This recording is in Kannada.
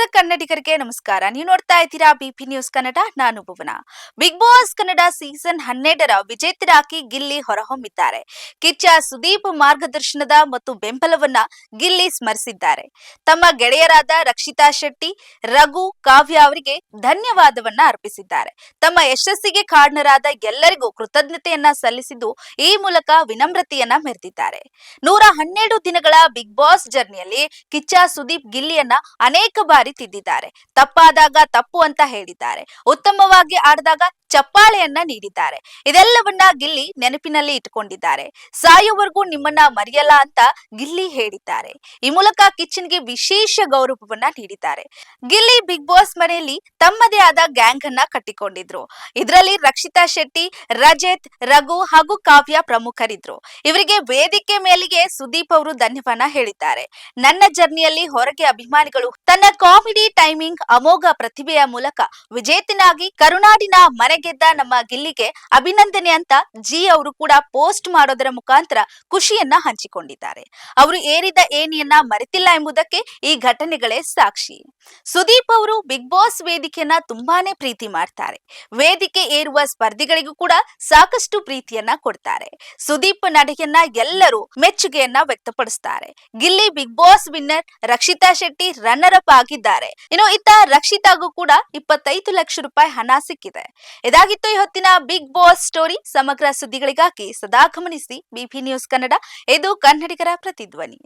ಕನ್ನಡಿಗರಿಗೆ ನಮಸ್ಕಾರ. ನೀವು ನೋಡ್ತಾ ಇದ್ದೀರಾ ಬಿಪಿ ನ್ಯೂಸ್ ಕನ್ನಡ, ನಾನು Bhuvana. Bigg Boss Kannada season ಹನ್ನೆರಡರ ವಿಜೇತರಾಗಿ ಗಿಲ್ಲಿ ಹೊರಹೊಮ್ಮಿದ್ದಾರೆ. ಕಿಚ್ಚ ಸುದೀಪ್ ಮಾರ್ಗದರ್ಶನದ ಮತ್ತು ಬೆಂಬಲವನ್ನ ಗಿಲ್ಲಿ ಸ್ಮರಿಸಿದ್ದಾರೆ. ತಮ್ಮ ಗೆಳೆಯರಾದ ರಕ್ಷಿತಾ ಶೆಟ್ಟಿ, ರಘು, ಕಾವ್ಯ ಅವರಿಗೆ ಧನ್ಯವಾದವನ್ನ ಅರ್ಪಿಸಿದ್ದಾರೆ. ತಮ್ಮ ಯಶಸ್ಸಿಗೆ ಕಾರಣರಾದ ಎಲ್ಲರಿಗೂ ಕೃತಜ್ಞತೆಯನ್ನ ಸಲ್ಲಿಸಿದ್ದು ಈ ಮೂಲಕ ವಿನಮ್ರತೆಯನ್ನ ಮೆರೆದಿದ್ದಾರೆ. ನೂರ ಹನ್ನೆರಡು ದಿನಗಳ ಬಿಗ್ ಬಾಸ್ ಜರ್ನಿಯಲ್ಲಿ ಕಿಚ್ಚ ಸುದೀಪ್ ಗಿಲ್ಲಿಯನ್ನ ಅನೇಕ ಬಾರಿ ತಿದ್ದಿದ್ದಾರೆ. ತಪ್ಪಾದಾಗ ತಪ್ಪು ಅಂತ ಹೇಳಿದ್ದಾರೆ. ಉತ್ತಮವಾಗಿ ಆಡಿದಾಗ ಚಪ್ಪಾಳೆಯನ್ನ ನೀಡಿದ್ದಾರೆ. ಇದೆಲ್ಲವನ್ನ ಗಿಲ್ಲಿ ನೆನಪಿನಲ್ಲಿ ಇಟ್ಟುಕೊಂಡಿದ್ದಾರೆ. ಸಾಯೋವರೆಗೂ ನಿಮ್ಮನ್ನ ಮರೆಯಲ್ಲ ಅಂತ ಗಿಲ್ಲಿ ಹೇಳಿದ್ದಾರೆ. ಈ ಮೂಲಕ ಕಿಚ್ಚನ್ಗೆ ವಿಶೇಷ ಗೌರವವನ್ನ ನೀಡಿದ್ದಾರೆ. ಗಿಲ್ಲಿ ಬಿಗ್ ಬಾಸ್ ಮನೆಯಲ್ಲಿ ತಮ್ಮದೇ ಆದ ಗ್ಯಾಂಗ್ ಅನ್ನ ಕಟ್ಟಿಕೊಂಡಿದ್ರು. ಇದರಲ್ಲಿ ರಕ್ಷಿತಾ ಶೆಟ್ಟಿ, ರಜತ್, ರಘು ಹಾಗೂ ಕಾವ್ಯ ಪ್ರಮುಖರಿದ್ರು. ಇವರಿಗೆ ವೇದಿಕೆ ಮೇಲಿಗೆ ಸುದೀಪ್ ಅವರು ಧನ್ಯವಾದ ಹೇಳಿದ್ದಾರೆ. ನನ್ನ ಜರ್ನಿಯಲ್ಲಿ ಹೊರಗೆ ಅಭಿಮಾನಿಗಳು ತನ್ನ ಕಾಮಿಡಿ ಟೈಮಿಂಗ್ ಅಮೋಘ ಪ್ರತಿಭೆಯ ಮೂಲಕ ವಿಜೇತನಾಗಿ ಕರುನಾಡಿನ ಮನೆಗೆದ್ದ ನಮ್ಮ ಗಿಲ್ಲಿಗೆ ಅಭಿನಂದನೆ ಅಂತ ಜಿ ಅವರು ಕೂಡ ಪೋಸ್ಟ್ ಮಾಡೋದರ ಮುಖಾಂತರ ಖುಷಿಯನ್ನ ಹಂಚಿಕೊಂಡಿದ್ದಾರೆ. ಅವರು ಏರಿದ ಏಣಿಯನ್ನ ಮರೆತಿಲ್ಲ ಎಂಬುದಕ್ಕೆ ಈ ಘಟನೆಗಳೇ ಸಾಕ್ಷಿ. ಸುದೀಪ್ ಅವರು ಬಿಗ್ ಬಾಸ್ ವೇದಿಕೆಯನ್ನ ತುಂಬಾನೇ ಪ್ರೀತಿ ಮಾಡ್ತಾರೆ. ವೇದಿಕೆ ಏರುವ ಸ್ಪರ್ಧಿಗಳಿಗೂ ಕೂಡ ಸಾಕಷ್ಟು ಪ್ರೀತಿಯನ್ನ ಕೊಡ್ತಾರೆ. ಸುದೀಪ್ ನಡೆಯನ್ನ ಎಲ್ಲರೂ ಮೆಚ್ಚುಗೆಯನ್ನ ವ್ಯಕ್ತಪಡಿಸ್ತಾರೆ. Gilli Bigg Boss winner Rakshita Shetty runner up ಆಗಿದ್ದಾರೆ. ಇನ್ನು ಇತ್ತ ರಕ್ಷಿತಾಗೂ ಕೂಡ ಇಪ್ಪತ್ತೈದು ಲಕ್ಷ ರೂಪಾಯಿ ಹಣ ಸಿಕ್ಕಿದೆ. ಇದಾಗಿತ್ತು ಈ ಹೊತ್ತಿನ ಬಿಗ್ ಬಾಸ್ ಸ್ಟೋರಿ. ಸಮಗ್ರ ಸುದ್ದಿಗಳಿಗಾಗಿ ಸದಾ ಗಮನಿಸಿ ಬಿಪಿ ನ್ಯೂಸ್ ಕನ್ನಡ. ಇದು ಕನ್ನಡಿಗರ ಪ್ರತಿಧ್ವನಿ.